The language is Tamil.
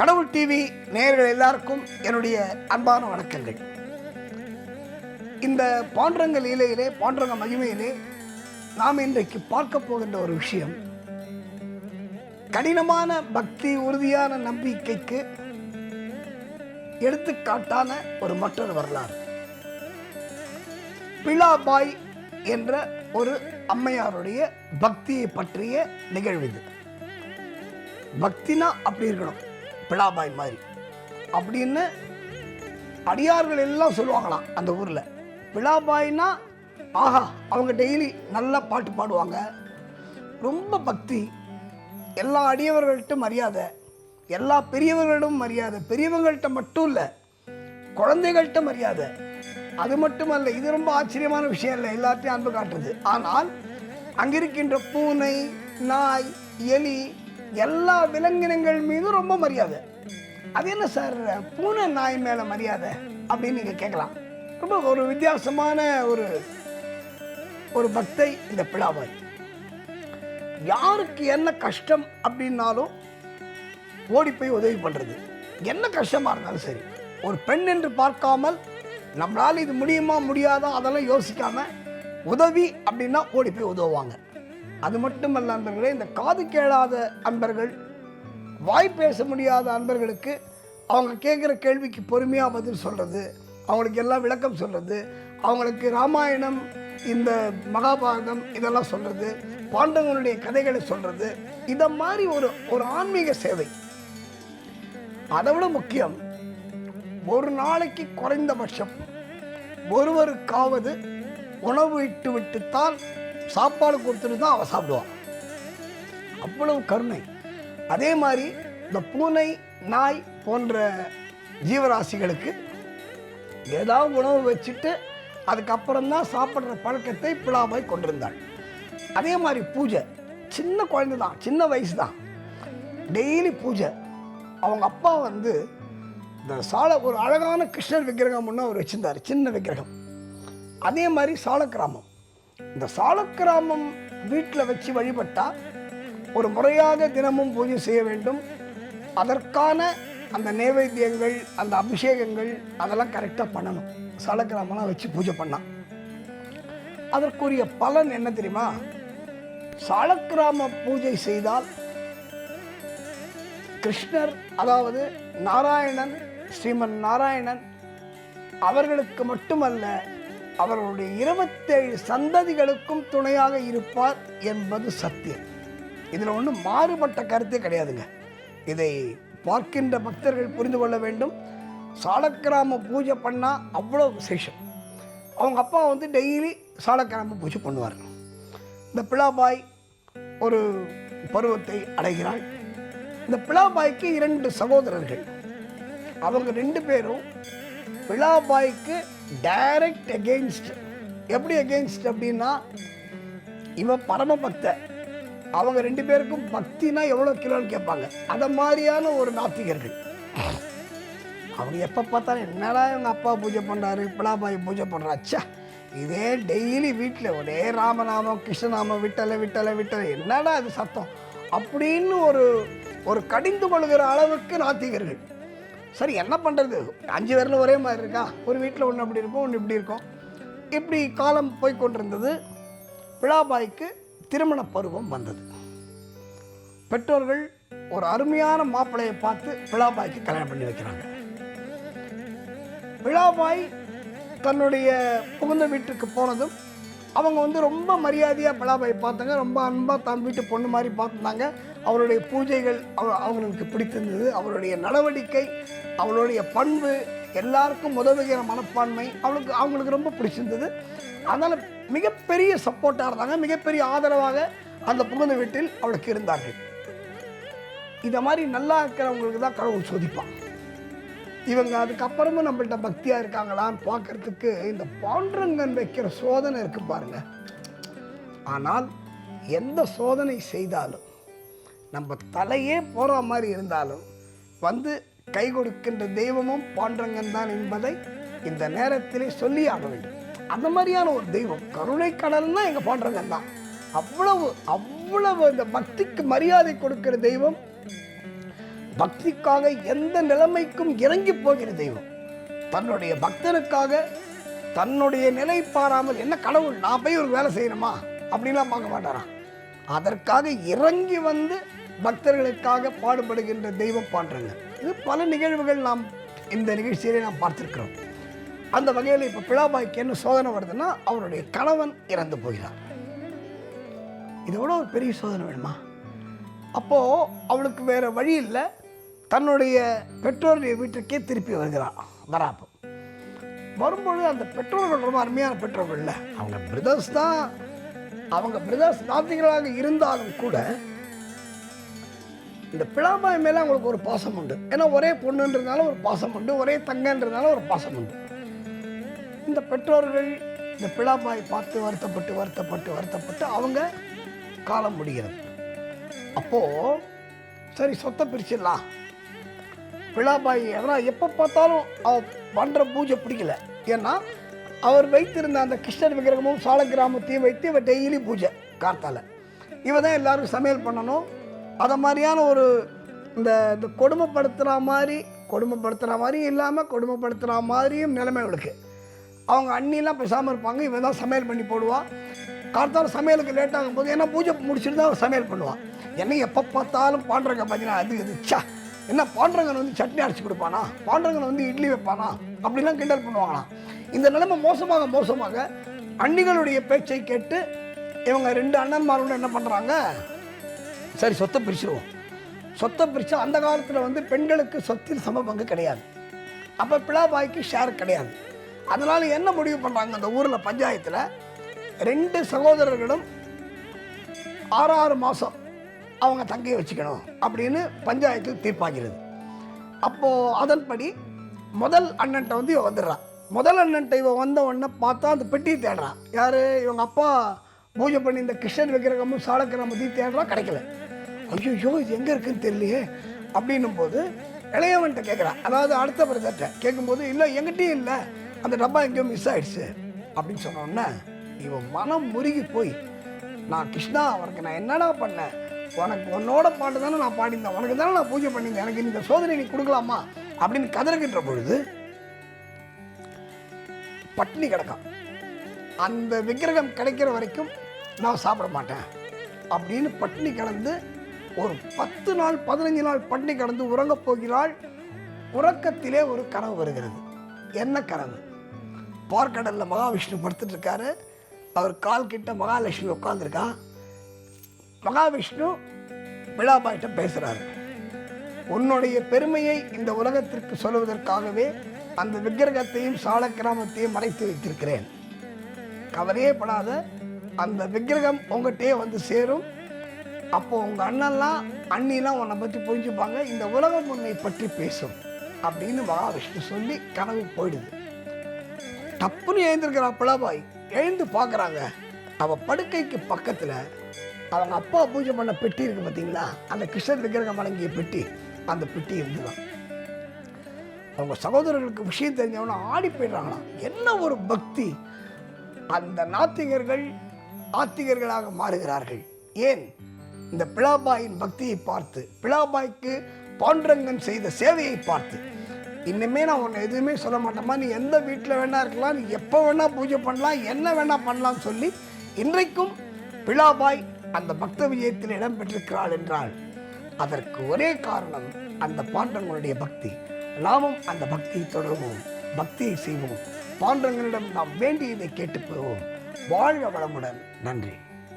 கடவுள் டிவி நேயர்கள் எல்லாருக்கும் என்னுடைய அன்பான வணக்கங்கள். இந்த பாண்டரங்க லீலையிலே பாண்டரங்க மகிமையிலே நாம் இன்றைக்கு பார்க்க போகின்ற ஒரு விஷயம். கடினமான பக்தி உறுதியான நம்பிக்கைக்கு எடுத்துக்காட்டான ஒரு மற்றொரு வரலாறு. பிளாபாய் என்ற ஒரு அம்மையாருடைய பக்தியை பற்றிய நிகழ்வு இது. பக்தினா அப்படி இருக்கணும். பிளாபாய் மாதிரி. அப்படின்னு அடியார்கள் எல்லாம் சொல்லுவாங்களாம் அந்த ஊரில். பிளாபாய்னா ஆஹா அவங்க டெய்லி நல்லா பாட்டு பாடுவாங்க. ரொம்ப பக்தி. எல்லா அடியவர்கள்ட்ட மரியாதை. எல்லா பெரியவர்களிடம் மரியாதை. பெரியவங்கள்ட்ட மட்டும் இல்லை குழந்தைகள்கிட்ட மரியாதை. அது மட்டுமல்ல இது ரொம்ப ஆச்சரியமான விஷயம் இல்லை எல்லாத்தையும் அன்பு காட்டுறது. ஆனால் அங்கிருக்கின்ற பூனை நாய் எலி எல்லா விலங்கினங்கள் மீதும் ரொம்ப மரியாதை. அது என்ன சார்? பூனை நாய் மேலே மரியாதை அப்படின்னு நீங்கள் கேட்கலாம். ரொம்ப ஒரு வித்தியாசமான ஒரு ஒரு பக்தை இந்த பிளாவாய் யாருக்கு என்ன கஷ்டம் அப்படின்னாலும் ஓடி போய் உதவி பண்ணுறது என்ன கஷ்டமாக இருந்தாலும் சரி ஒரு பெண் என்று பார்க்காமல் நம்மளால் இது முடியுமா முடியாதா அதெல்லாம் யோசிக்காம உதவி அப்படின்னா ஓடி போய் உதவுவாங்க. அது மட்டுமல்ல அன்பர்களே இந்த காது கேளாத அன்பர்கள் வாய் பேச முடியாத அன்பர்களுக்கு அவங்க கேட்குற கேள்விக்கு பொறுமையாக பதில் சொல்கிறது அவங்களுக்கு எல்லாம் விளக்கம் சொல்கிறது அவங்களுக்கு ராமாயணம் இந்த மகாபாரதம் இதெல்லாம் சொல்கிறது பாண்டவனுடைய கதைகளை சொல்கிறது இதை மாதிரி ஒரு ஒரு ஆன்மீக சேவை. அதை விட முக்கியம் ஒரு நாளைக்கு குறைந்தபட்சம் ஒருவருக்காவது உணவு இட்டு விட்டுத்தான் சாப்பாடு கொடுத்துட்டு தான் அவள் சாப்பிடுவான் அவ்வளவு கருணை. அதே மாதிரி இந்த பூனை நாய் போன்ற ஜீவராசிகளுக்கு ஏதாவது உணவு வச்சுட்டு அதுக்கப்புறம் தான் சாப்பிட்ற பழக்கத்தை பிளாபாய் கொண்டிருந்தாள். அதே மாதிரி பூஜை. சின்ன குழந்தை தான் சின்ன வயசு தான். டெய்லி பூஜை. அவங்க அப்பா வந்து இந்த சால ஒரு அழகான கிருஷ்ணர் விக்கிரகம் ஒன்று அவர் வச்சுருந்தார் சின்ன விக்கிரகம். அதே மாதிரி சால கிராமம் இந்த சாலக்கிராமம் வீட்டில் வச்சு வழிபட்டால் ஒரு முறையாக தினமும் பூஜை செய்ய வேண்டும். அதற்கான அந்த நைவேத்தியங்கள் அந்த அபிஷேகங்கள் அதெல்லாம் கரெக்டாக பண்ணணும். சாலக்கிராமம்லாம் வச்சு பூஜை பண்ணால் அதற்குரிய பலன் என்ன தெரியுமா? சாலக்கிராம பூஜை செய்தால் கிருஷ்ணர் அதாவது நாராயணன் ஸ்ரீமன் நாராயணன் அவர்களுக்கு மட்டுமல்ல அவர்களுடைய இருபத்தேழு சந்ததிகளுக்கும் துணையாக இருப்பார் என்பது சத்தியம். இதில் ஒன்றும் மாறுபட்ட கருத்தே கிடையாதுங்க. இதை பார்க்கின்ற பக்தர்கள் புரிந்து கொள்ள வேண்டும். சாலக்கிராம பூஜை பண்ணால் அவ்வளோ விசேஷம். அவங்க அப்பா வந்து டெய்லி சாலக்கிராம பூஜை பண்ணுவார். இந்த பிளாபாய் ஒரு பருவத்தை அடைகிறாள். இந்த பிளாபாய்க்கு இரண்டு சகோதரர்கள். அவங்க ரெண்டு பேரும் விழாபாய்க்கு டைரக்ட் எகெயின்ஸ்ட் எப்படி எகெயின்ஸ்ட் அப்படின்னா இவன் பரமபக்த. அவங்க ரெண்டு பேருக்கும் பக்தினா எவ்வளோ கிலோன்னு கேட்பாங்க. அதை மாதிரியான ஒரு நாத்திகர்கள். அவங்க எப்போ பார்த்தாலும் என்னடா இவங்க அப்பா பூஜை பண்ணுறாரு பிளாபாய் பூஜை பண்ணுறாச்சா இதே டெய்லி வீட்டில் ஒரே ராமநாமம் கிருஷ்ணநாமம் விட்டலை விட்டலை விட்டலை. என்னடா அது சத்தம்? அப்படின்னு ஒரு ஒரு கடிந்து கொள்கிற அளவுக்கு நாத்திகர்கள். சரி என்ன பண்ணுறது அஞ்சு பேரில் ஒரே மாதிரி இருக்கா? ஒரு வீட்டில் ஒன்று அப்படி இருக்கும் ஒன்று இப்படி இருக்கும். இப்படி காலம் போய் கொண்டிருந்தது பிளாபாய்க்கு திருமண பருவம் வந்தது. பெற்றோர்கள் ஒரு அருமையான மாப்பிள்ளையை பார்த்து விழாபாய்க்கு கல்யாணம் பண்ணி வைக்கிறாங்க. விழாபாய் தன்னுடைய புகுந்த வீட்டுக்கு போனதும் அவங்க வந்து ரொம்ப மரியாதையாக விழாபாய் பார்த்தாங்க. ரொம்ப அன்பாக தன் வீட்டு பொண்ணு மாதிரி பார்த்துருந்தாங்க அவருடைய பூஜைகள் அவங்களுக்கு பிடித்திருந்தது. அவருடைய நடவடிக்கை அவளுடைய பண்பு எல்லாருக்கும் உதவுகிற மனப்பான்மை அவளுக்கு அவங்களுக்கு ரொம்ப பிடிச்சிருந்தது. அதனால் மிகப்பெரிய சப்போர்ட்டாக இருந்தாங்க. மிகப்பெரிய ஆதரவாக அந்த புகுந்த வீட்டில் அவளுக்கு இருந்தார்கள். இதை மாதிரி நல்லா இருக்கிறவங்களுக்கு தான் கடவுள் சோதிப்பான். இவங்க அதுக்கப்புறமும் நம்மள்கிட்ட பக்தியாக இருக்காங்களான்னு பார்க்கறதுக்கு இந்த பாண்டரங்கன் வைக்கிற சோதனை இருக்கு பாருங்க. ஆனால் எந்த சோதனை செய்தாலும் நம்ம தலையே போகிற மாதிரி இருந்தாலும் வந்து கை கொடுக்கின்ற தெய்வமும் பாண்டரங்கன் தான் என்பதை இந்த நேரத்திலே சொல்லி ஆக வேண்டும். அந்த மாதிரியான ஒரு தெய்வம் கருணை கடல்னா எங்கள் பாண்டரங்கன் தான். அவ்வளவு அவ்வளவு இந்த பக்திக்கு மரியாதை கொடுக்கிற தெய்வம் பக்திக்காக எந்த நிலைமைக்கும் இறங்கி போகிற தெய்வம். தன்னுடைய பக்தனுக்காக தன்னுடைய நிலை பாராமல் என்ன கடவுள் நான் போய் ஒரு வேலை செய்யணுமா? அப்படின்லாம் பார்க்க மாட்டாராம். அதற்காக இறங்கி வந்து பக்தர்களுக்காக பாடுபடுகின்ற தெய்வம் பாடுறாங்க. இது பல நிகழ்வுகள் நாம் இந்த நிகழ்ச்சியிலே நாம் பார்த்துருக்கிறோம். அந்த வகையில் இப்போ பிளாபாய்க்கு என்ன சோதனை வருதுன்னா அவருடைய கணவன் இறந்து போகிறார். இதோட ஒரு பெரிய சோதனை வேணுமா? அப்போது அவளுக்கு வேறு வழி இல்லை. தன்னுடைய பெற்றோருடைய வீட்டுக்கே திருப்பி வருகிறான் வராப்போ. வரும்பொழுது அந்த பெற்றோர்கள் ரொம்ப அருமையான பெற்றோர்கள் இல்லை. அவங்க பிரதர்ஸ் தான். அவங்க பிரதர்ஸ் நாத்திகளாக இருந்தாலும் கூட இந்த பிளாபாய் மேலே அவங்களுக்கு ஒரு பாசம் உண்டு. ஏன்னா ஒரே பொண்ணுன்றதுனால ஒரு பாசம் உண்டு ஒரே தங்கன்றதுனால ஒரு பாசம் உண்டு. இந்த பெற்றோர்கள் இந்த பிளாபாய் பார்த்து வருத்தப்பட்டு வருத்தப்பட்டு வருத்தப்பட்டு அவங்க காலம் முடிகிறது. அப்போது சரி சொத்தை பிரிச்சிடலாம். பிளாபாய் ஏன்னா எப்போ பார்த்தாலும் அவ பண்ணுற பூஜை பிடிக்கல. ஏன்னா அவர் வைத்திருந்த அந்த கிருஷ்ணர் விக்கிரகமும் சால கிராமத்தையும் வைத்து இவ டெய்லி பூஜை கார்த்தால. இவ தான் எல்லாரும் சமையல் பண்ணணும் அதை மாதிரியான ஒரு இந்த இந்த கொடுமைப்படுத்துகிற மாதிரி கொடுமைப்படுத்துகிற மாதிரியும் இல்லாமல் கொடுமைப்படுத்துகிற மாதிரியும் நிலைமை இவளுக்கு அவங்க அண்ணிலாம் பேசாமல் இருப்பாங்க இவன் தான் சமையல் பண்ணி போடுவாள் கார்த்தால சமையலுக்கு லேட் ஆகும் போது ஏன்னா பூஜை முடிச்சுட்டு தான் சமையல் பண்ணுவான் என்ன எப்போ பார்த்தாலும் பாண்டரங்க பார்த்தீங்கன்னா அது இது ச்சா என்ன பாண்டரங்கன் வந்து சட்னி அரைச்சி கொடுப்பானா? பாண்டரங்கன் வந்து இட்லி வைப்பானா? அப்படிலாம் கிண்டல் பண்ணுவாங்களாம். இந்த நிலைமை மோசமாக மோசமாக அண்ணிகளுடைய பேச்சை கேட்டு இவங்க ரெண்டு அண்ணன்மாரோட என்ன பண்ணுறாங்க சரி சொத்தை பிரிச்சுருவோம். சொத்தை பிரித்து அந்த காலத்தில் வந்து பெண்களுக்கு சொத்தில் சம பங்கு கிடையாது. அப்போ பிளாபாய்க்கு ஷேர் கிடையாது. அதனால் என்ன முடிவு பண்ணுறாங்க அந்த ஊரில் பஞ்சாயத்தில் ரெண்டு சகோதரர்களும் ஆறு ஆறு மாதம் அவங்க தங்கையை வச்சுக்கணும் அப்படின்னு பஞ்சாயத்தில் தீர்ப்பாகிறது. அப்போது அதன்படி முதல் அண்ணன்ட்ட வந்து இவன் வந்துடுறான் முதல் அண்ணன்ட்ட இவன் வந்த உடனே பார்த்தா அந்த பெட்டியை தேடுறான் யார்? இவங்க அப்பா பூஜை பண்ணி இந்த கிருஷ்ணன் விக்கிரகமும் சாலக்கிராமத்தையும் தேடுறான் கிடைக்கல. ஐயோ இது எங்கே இருக்குன்னு தெரியலையே அப்படின்னும் போது இளையவன்கிட்ட கேட்குறான் அதாவது அடுத்த பிரதர்கிட்ட கேட்கும்போது இல்லை எங்கிட்டையும் இல்லை. அந்த டப்பா எங்கேயோ மிஸ் ஆகிடுச்சு அப்படின்னு சொன்னோன்னே இவன் மனம் முருகி போய் நான் கிருஷ்ணா அவனுக்கு நான் என்னடா பண்ணேன்? உனக்கு உன்னோட பாட்டு தானே நான் பாடியிருந்தேன். உனக்கு தானே நான் பூஜை பண்ணியிருந்தேன். எனக்கு இந்த சோதனை நீ கொடுக்கலாமா? அப்படின்னு கதறுகின்ற பொழுது பட்டினி கிடக்கான் அந்த விக்கிரகம் கிடைக்கிற வரைக்கும் நான் சாப்பிட மாட்டேன். அப்படின்னு பட்டினி கிடந்து ஒரு பத்து நாள் பதினஞ்சு நாள் பண்ணி கடந்து உறங்கப் போகிறாள். உறக்கத்திலே ஒரு கனவு வருகிறது. என்ன கனவு? பார்க்கடலில் மகாவிஷ்ணு படுத்துட்டு இருக்காரு அவர் கால் கிட்ட மகாலட்சுமி உட்காந்துருக்கா மகாவிஷ்ணு விழாபாய்கிட்ட பேசுகிறாரு உன்னுடைய பெருமையை இந்த உலகத்திற்கு சொல்வதற்காகவே அந்த விக்கிரகத்தையும் சால கிராமத்தையும் மறைத்து வைத்திருக்கிறேன். கவலையே படாத அந்த விக்கிரகம் உங்கள்கிட்டயே வந்து சேரும். அப்போ உங்கள் அண்ணன்லாம் அண்ணிலாம் உன்னை பற்றி புரிஞ்சுப்பாங்க. இந்த உலகம் உன்னை பற்றி பேசும் அப்படின்னு மகாவிஷ்ணு சொல்லி கனவு போயிடுது. டப்புன்னு எழுந்திருக்கிறா பிளாபாய் எழுந்து பார்க்குறாங்க அவள் படுக்கைக்கு பக்கத்தில் அவங்க அப்பா பூஜை பண்ண பெட்டி இருக்கு பார்த்தீங்களா அந்த கிருஷ்ணர் விக்கிரகம் வழங்கிய பெட்டி. அந்த பெட்டி இருந்துதான். அவங்க சகோதரர்களுக்கு விஷயம் தெரிஞ்சவன ஆடி போயிடுறாங்களாம். என்ன ஒரு பக்தி. அந்த நாத்திகர்கள் ஆத்திகர்களாக மாறுகிறார்கள். ஏன்? இந்த பிளாபாயின் பக்தியை பார்த்து பிளாபாய்க்கு பாண்டரங்கன் செய்த சேவையை பார்த்து இன்னுமே நான் உன்னை எதுவுமே சொல்ல மாட்டேம்மா. நீ எந்த வீட்டில் வேணா இருக்கலாம் நீ எப்போ வேணா பூஜை பண்ணலாம் என்ன வேணா பண்ணலாம்னு சொல்லி இன்றைக்கும் பிளாபாய் அந்த பக்த விஜயத்தில் இடம் பெற்றிருக்கிறாள் என்றால் அதற்கு ஒரே காரணம் அந்த பாண்டங்களுடைய பக்தி. நாமும் அந்த பக்தியை தொடருவோம் பக்தியை செய்வோம். பாண்டங்களிடம் நாம் வேண்டியதை கேட்டு வாழ்க வளமுடன். நன்றி.